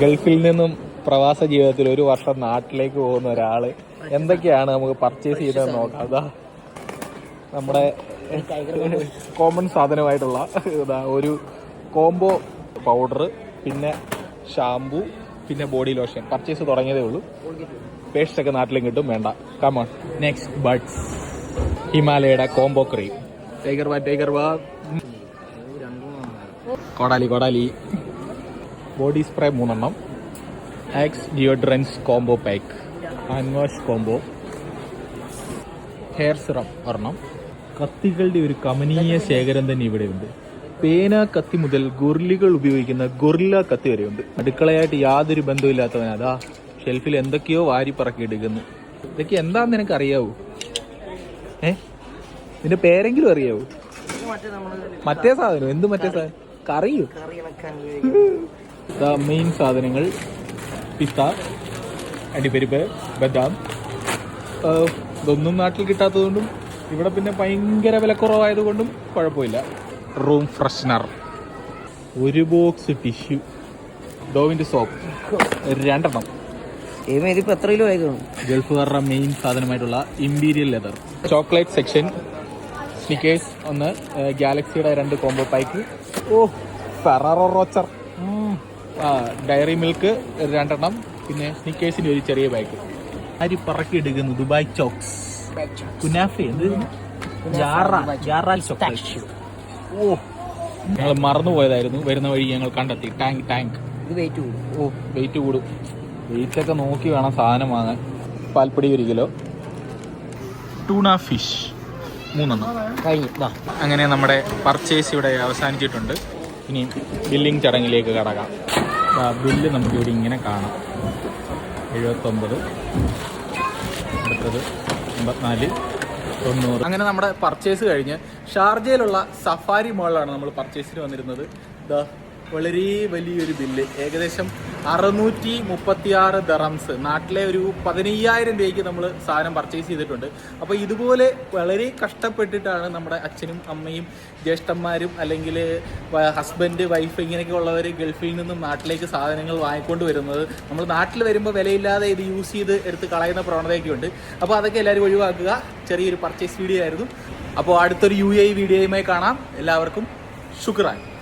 ഗൾഫിൽ നിന്നും പ്രവാസ ജീവിതത്തിൽ ഒരു വർഷം നാട്ടിലേക്ക് പോകുന്ന ഒരാൾ. എന്തൊക്കെയാണ് നമുക്ക് പർച്ചേസ് ചെയ്തതെന്ന് നോക്കാം. അതാ നമ്മുടെ കോമൺ സാധനമായിട്ടുള്ള ഒരു കോംബോ പൗഡർ പിന്നെ ഷാംപൂ പിന്നെ ബോഡി ലോഷൻ പർച്ചേസ് തുടങ്ങിയതേ ഉള്ളൂ. പേസ്റ്റ് ഒക്കെ നാട്ടിലും കിട്ടും. വേണ്ട. കമോൺ നെക്സ്റ്റ് ബഡ്സ് ഹിമാലയയുടെ കോംബോ ക്രീം ടൈഗർ വാ ടൈഗർ വാ കോടാലി കോടാലി. ബോഡി സ്പ്രേ മൂന്നെണ്ണം. Axe deodorants combo pack hand wash combo hair serum ഒരെണ്ണം. കത്തികളുടെ ഒരു കമനീയ ശേഖരം തന്നെ ഇവിടെയുണ്ട്. പേന കത്തി മുതൽ ഗൊറില്ലുകൾ ഉപയോഗിക്കുന്ന ഗൊറില്ല കത്തി വരെയുണ്ട്. അടുക്കളയായിട്ട് യാതൊരു ബന്ധമില്ലാത്തവൻ അതാ ഷെൽഫിൽ എന്തൊക്കെയോ വാരി പറക്കി എടുക്കുന്നു ഇതൊക്കെ എന്താന്ന് നിനക്ക് അറിയാവൂ ഏ? നിന്റെ പേരെങ്കിലും അറിയാവൂ? മറ്റേ സാധനം എന്ത് മറ്റേ സാധനം? കറിയോ? മെയിൻ സാധനങ്ങൾ. പിസ്ത അടിപ്പരിപ്പ് ബദാം. ഇതൊന്നും നാട്ടിൽ കിട്ടാത്തതുകൊണ്ടും ഇവിടെ പിന്നെ ഭയങ്കര വിലക്കുറവായതുകൊണ്ടും കുഴപ്പമില്ല. റൂം ഫ്രഷ്നർ ഒരു ബോക്സ് ടിഷ്യൂ ഡോവിന്റെ സോപ്പ് രണ്ടെണ്ണം. എത്ര കിലോ ആയിക്കണം ഗൾഫുകാരുടെ main സാധനമായിട്ടുള്ള imperial leather chocolate section Snickers ഒന്ന് ഗാലക്സിയുടെ രണ്ട് കോംബോ പാക്ക് ഓ ഫെറാറോ റോച്ചർ ഡയറി മിൽക്ക് രണ്ടെണ്ണം പിന്നെ സ്നിക്കേഴ്സിന്റെ ഒരു ചെറിയ ബാഗ് അരി പറക്കി എടുക്കുന്നു ദുബായ് ചോക്സ് കുനാഫി എന്ത്? ചോക്ലേറ്റ് ഓ. ഞങ്ങൾ മറന്നുപോയതായിരുന്നു. വരുന്ന വഴി ഞങ്ങൾ കണ്ടെത്തി. ടാങ്ക് ടാങ്ക് ഓ വെയിറ്റ് കൂടും. വെയിറ്റ് ഒക്കെ നോക്കി വേണം സാധനം വാങ്ങാൻ. പാൽപ്പൊടി ഒരു കിലോ. ടൂണ ഫിഷ് മൂന്നെണ്ണം. കഴിഞ്ഞു. അങ്ങനെ നമ്മുടെ പർച്ചേസ് ഇവിടെ അവസാനിച്ചിട്ടുണ്ട്. ഇനി ബില്ലിംഗ് ചടങ്ങിലേക്ക് കടക്കാം. ബില്ല് നമുക്ക് ഇവിടെ ഇങ്ങനെ കാണാം. എഴുപത്തൊമ്പത് അടുത്തത് എൺപത്തിനാല് തൊണ്ണൂറ്. അങ്ങനെ നമ്മുടെ പർച്ചേസ് കഴിഞ്ഞ് ഷാർജയിലുള്ള സഫാരി മോളിലാണ് നമ്മൾ പർച്ചേസിന് വന്നിരുന്നത്. ദാ വളരെ വലിയൊരു ബില്ല് ഏകദേശം അറുന്നൂറ്റി മുപ്പത്തി ആറ് ദറംസ് നാട്ടിലെ ഒരു പതിനയ്യായിരം രൂപയ്ക്ക് നമ്മൾ സാധനം പർച്ചേസ് ചെയ്തിട്ടുണ്ട്. അപ്പോൾ ഇതുപോലെ വളരെ കഷ്ടപ്പെട്ടിട്ടാണ് നമ്മുടെ അച്ഛനും അമ്മയും ജ്യേഷ്ഠന്മാരും അല്ലെങ്കിൽ ഹസ്ബൻഡ് വൈഫ് ഇങ്ങനെയൊക്കെ ഉള്ളവർ ഗൾഫിൽ നിന്നും നാട്ടിലേക്ക് സാധനങ്ങൾ വാങ്ങിക്കൊണ്ട് വരുന്നത്. നമ്മൾ നാട്ടിൽ വരുമ്പോൾ വിലയില്ലാതെ ഇത് യൂസ് ചെയ്ത് എടുത്ത് കളയുന്ന പ്രവണതയൊക്കെ ഉണ്ട്. അപ്പോൾ അതൊക്കെ എല്ലാവരും ഒഴിവാക്കുക. ചെറിയൊരു പർച്ചേസ് വീഡിയോ ആയിരുന്നു. അപ്പോൾ അടുത്തൊരു യു എ വീഡിയോയുമായി കാണാം. എല്ലാവർക്കും ശുക്രാൻ.